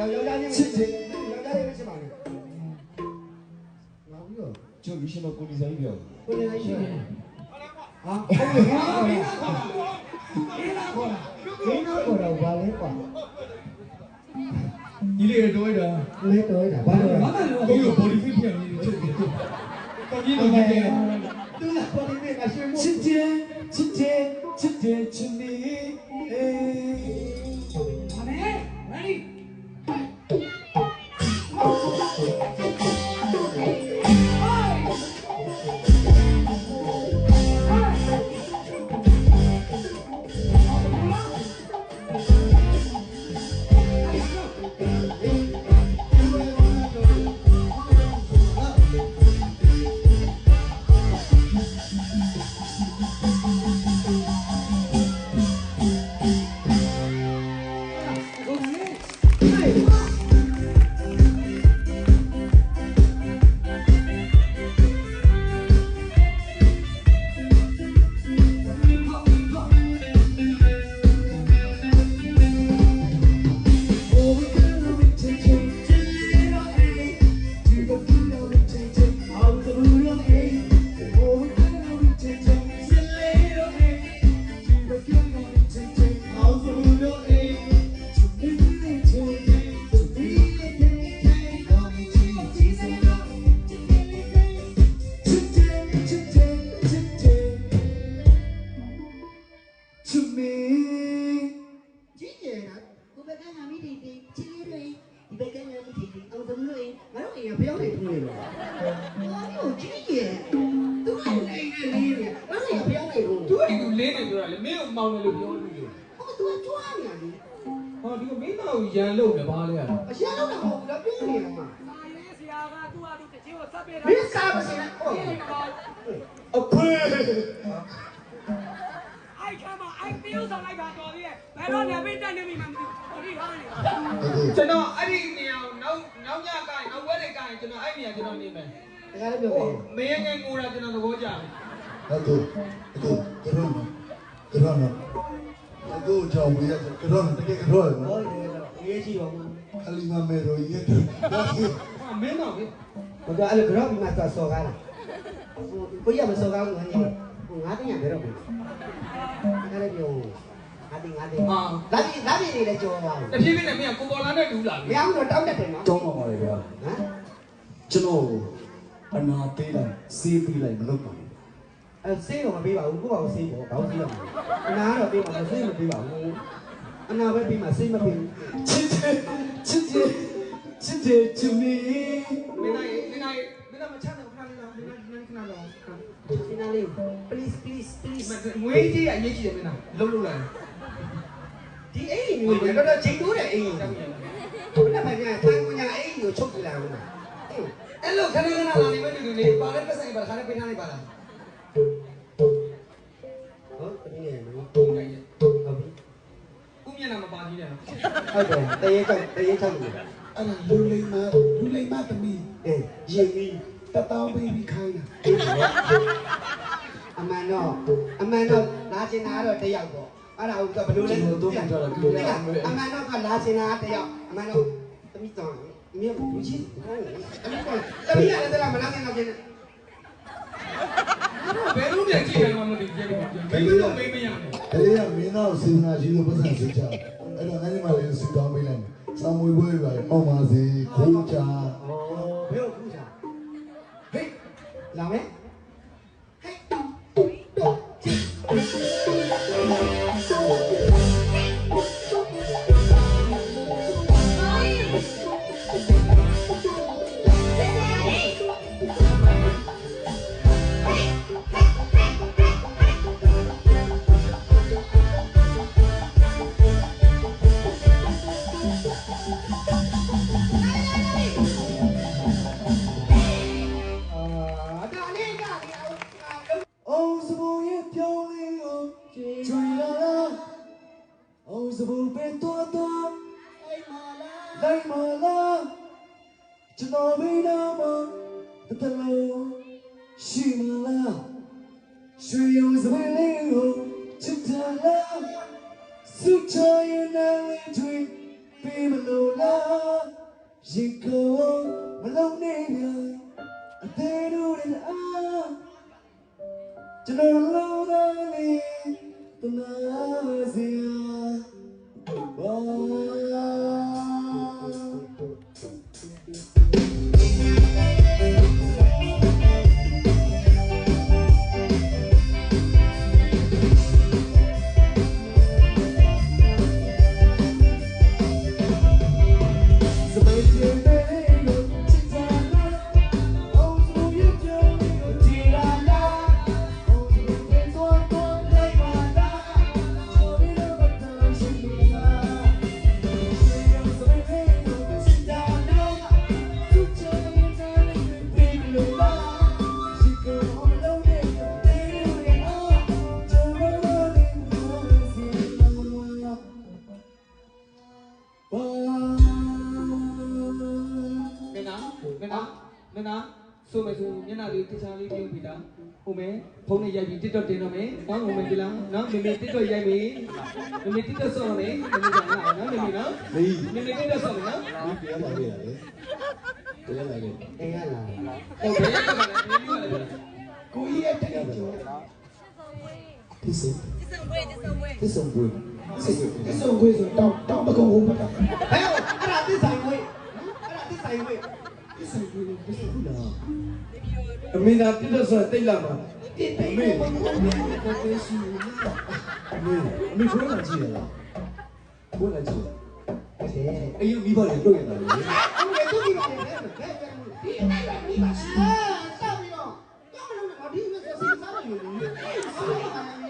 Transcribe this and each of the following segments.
ယောက်ျားချင်းချစ်ချစ်ယောက်ျားချင်းချစ်ပါလေငါပြီးတော့ကျုပ်လူရှင်တော်ကိုဒီဇိုင်းပြောကိုနေလိုက်ရှင်ဟာဟုတ်ကဲ့ဟာမင်းကခေါ်တာမင်းကခေါ်တာဘာလဲကွာဒီလေးတော့တာလဲတော့တာဘာလို့လဲဘာမှလို့ကို body fit ပြန်နေတယ်ချက်ပြီးတော့တော်ကြီး မ်ကလင်းနေပြောတာလေမင်းကိုမောင်းတယ်လို့ပြောလို့လေဟောသူကကြွားနေတာလေဟောဒီကမင်းသားကိုရန်လို့လည်းဘာလဲရတာအရှာတော့မဟုတ်ဘူးလားပြင်းနေမှာစာရေးဆရာကသူ့အတူတချင်းကိုစပ်ပေးတာမင်းစားမစနဲ့ဟုတ်အဖေအိုက်ခါမှာအိုက်ပြုံးဆောင်လိုက်ပါတော်သေးရဲ့ဘယ်တော့နေပိတ်တက်နေပြီမှမသိဘူးဒီထားနေကျွန်တော်အဲ့ဒီနေရာကိုနောက်နောက်ညကရင်နောက်ဝက်တွေကရင်ကျွန်တော်အဲ့နေရာကျွန်တော်နေမယ်တကယ်ပြောဟိုတယ်မင်းငယ်ငိုတာကျွန်တော်သဘောကျတယ် အခုအခုကတော့ကတော့နော်အခုကြောင်ဝေးရကတော့တကယ်ကတော့ဟောတယ်ရေးကြည့်ပါဦးခလီမမေရိုရဲ့ဒါစီဟာမင်းတော့လေဘုရားအဲ့လိုကြောက်ပြီးမှသွားစော်ကားတာကိုရမစော်ကားဘူးငါကြီးဟိုငါတင်ရဘယ်တော့ဘူးအဲ့ဒါပြောငါတင်ငါတင်လာပြီလာပြီနေလဲကြော်ပါဘူးတဖြည်းဖြည်းနဲ့မင်းကကိုပေါ်လာနဲ့တူလာမပြီရဘူးတော့တောင်းတတ်တယ်နော်တောင်းပါပါလေဗျာဟမ်ကျွန်တော်အနာသေးလိုက်စေးပြီးလိုက်မလုပ်ပါဘူး အဲဆေးတော့မပေးပါဘူးကိုယ့်ဘာကိုဆေးပေါ့ဘာလို့ဆေးရမလဲအနာတော့ပေးပါမယ်ဆေးမပေးပါဘူးအနာပဲပေးမှာဆေးမပေးဘူးချစ်တယ်ချစ်တယ်ချစ်တယ်ချစ်မေမင်းသားရေမင်းသားရေမင်းသားမချမ်းတော့ခဏလေးတော့မင်းသားခဏခဏတော့ဒီနာလေး please please please ငွေကြီးအရေးကြီးတယ်မင်းသားလှုပ်လှုပ်လာတယ်ဒီအိမ်ကြီးမျိုးတော့တော့ချိန်တိုးတယ်အိမ်ကြီးဘယ်နဲ့မှပြန်တန်ကိုညာအိမ်ကြီးကိုချုပ်ပြလာ ဟုတ်တမီးရဲ့နော်ဟုတ်တယ်ဟုတ်ပြီဦးမျက်နှာမပါသေးတယ်ဟုတ်တယ်တရေချောက်တရေချောက်နေတယ်အဲ့ဒါလူလိမ္မာလူလိမ္မာတမီအေးရင်ပြီးတတောင်းပေးပြီးခိုင်းတာအမှန်တော့အမှန်တော့လာချင်တာကတော့တယောက်ပေါ့အဲ့ဒါကိုဘယ်လိုလဲအမှန်တော့ကလာချင်တာတယောက်အမှန်တော့တမီးတော့မြေဘူးကြီးဟုတ်တမီးကတမီးရတယ်လားမလာခင်တော့ကျင်းဘယ်လို ပြန်ကြည့်နိုင်မှမသိကြည့်လို့ဘယ်လိုတော့မေးမရနဲ့ကလေးကမင်းသားကိုစေနာရှိလို့ပတ်စံစိတ်ချအဲ့တော့အဲ့ဒီမှာလည်းစူတောင်းပေးလိုက်စောင်းမွေးပွဲတွေပါမောက်ပါစေခိုးချာဘယ်ကိုခုစားဟေးလာမယ် စပူပဲတော်တော်အိမ်မာလာလိုက်မလားကျွန်တော်ဝိနာမတတလို့ရှိမလားချရွှေရုံစပယ်လေးကိုချစ်တယ်လားစုချရင်လည်းလေးတွေပေးမလို့လားရင်ကိုမလုံးနေပြန်အသေးတို့နဲ့အာကျွန်တော်လုံးသားလေးတနာစီယာ Oh. သားဆိုမယ်ဆိုမျက်နှာလေးတခြားလေးပြုံးပြီးတာဟိုမဲဖုန်းနဲ့ရိုက်ပြီး TikTok တင်တော့မယ်နော်ဟိုမဲဒီလားနော်မမေ TikTok ရိုက်ပြီမမေ TikTok ဆော့မယ်မမေကလားနော်မမေနော်လေးမမေ TikTok ဆော့မယ်နော်ဒီပြန်လာခဲ့ရတယ်ပြန်လာခဲ့အိမ်ကလာဟုတ်တယ်ကပါလားမင်းကလည်းကိုကြီးရဲ့တက်ကျော်ဒီစ This is way, this is way. ဒီစံဘူးစစ်စစ်အစုံခွေးဆိုတောင်းတောင်းပကုံဟုတ်ပါတော့ဟဲ့အဲ့ဒါသစ္စာခွေးအဲ့ဒါသစ္စာခွေး သစ္စာခွေးသစ္စာခွေးလားအမေနာပြည့်စုံတိတ်လာမှာတိတ်တိတ်မေဘုံဘုံနဲ့ကိုယ်ရှိနေအမေအမေဖုန်းလာကြည့်ရလားဖုန်းလာကြည့်တယ်အေးမိဘတွေတွေ့ရတာလေအဲ့ဒါသူကြီးပါတယ်ဘယ်ဘယ်ဒီအဲ့ဒါမိပါရှိအာတောက်ပြီးတော့တောက်မလို့ငါဒီမဲ့ဆိုစစ်စားလို့ယူနေဆောင်းပါနေ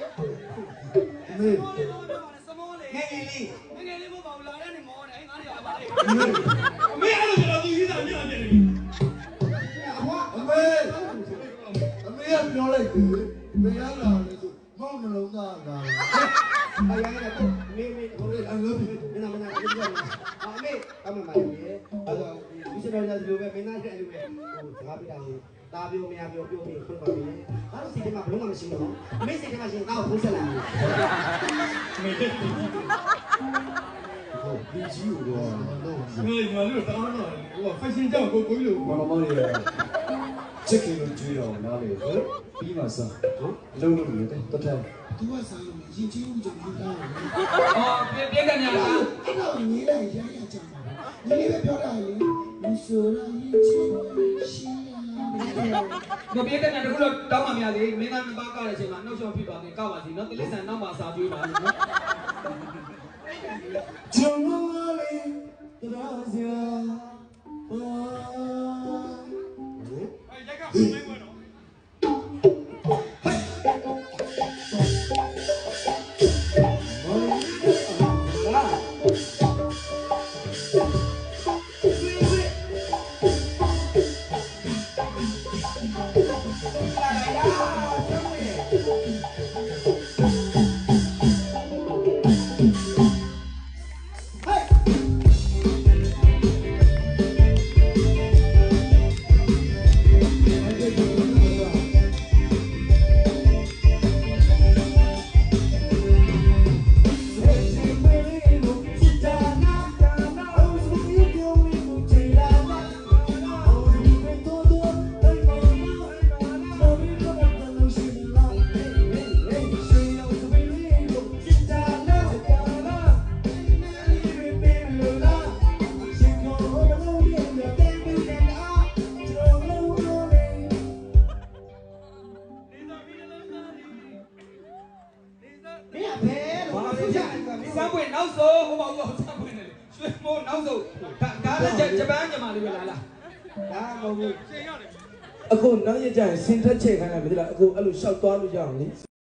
အမေစမောလေးငယ်ငယ်လေးငယ်ငယ်လေးဘောပါလာတဲ့နေမောတယ်အဲ့ငါးရပါလေ မေမေကိုလေးအလုပ်ပြီးမနာမနာကိုပြောအမေအမမလေးအဲ့တော့ဒီစတော်ကြလိုပဲမင်းသားတဲ့လိုပဲဟိုစကားပြတာကိုတာပြောမရပြောပြောပြီးခွင့်ပါပြီ။ဒါတော့စီထဲမှာဘလုံးမှမရှိဘူးနော်။အမေစီထဲမှာရှင်ကောက်ဖုန်းဆက်လာတယ်ဟုတ်ဒီကြီးကိုတော့တော့မင်းညီမလေးတို့တောင်းတော့ဟိုဖက်ရှင်ကြောင့်ကိုကိုကြီးလို့မမလေး ချစ်ကင်လို့ကြွေးတော့နားလေပြီးမှစားဟုတ်လုံးလုံးနေတယ်တတ်တယ်သူကစားလို့ရင်ချင်းဦးကြောင့်ဒီကားကိုအော်ပြပြတဲ့နေရာလားအဲ့တော့ညီလိုက်ရရကြမှာညီလေးပဲပြောတာလေလူဆိုရရင်ချင်းရှင်းရမပြတဲ့နေရာတခုတော့တောင်းပါများလေမင်းသားမပါကားတဲ့အချိန်မှာနှုတ်ချောဖြစ်ပါမယ်ကောက်ပါစီနော်တိလိษံနောက်မှာစာကြွေးပါလို့နော်ကျွန်တော်လေးတရားစရာဘာ အဲ့ မ်းပွင့်နောက်ဆုံးဟိုပါဦးစမ်းပွင့်တယ်ရွှေမိုးနောက်ဆုံးဒါဒါလည်းဂျပန်ညီမလေးပဲလားလားဒါမဟုတ်ဘူးရှင်ရတယ်အခုနောက်ရကြရင်စင်ထက်ချက်ခိုင်းလိုက်ပြီလားအခုအဲ့လိုရှောက်သွားလို့ရအောင်လေ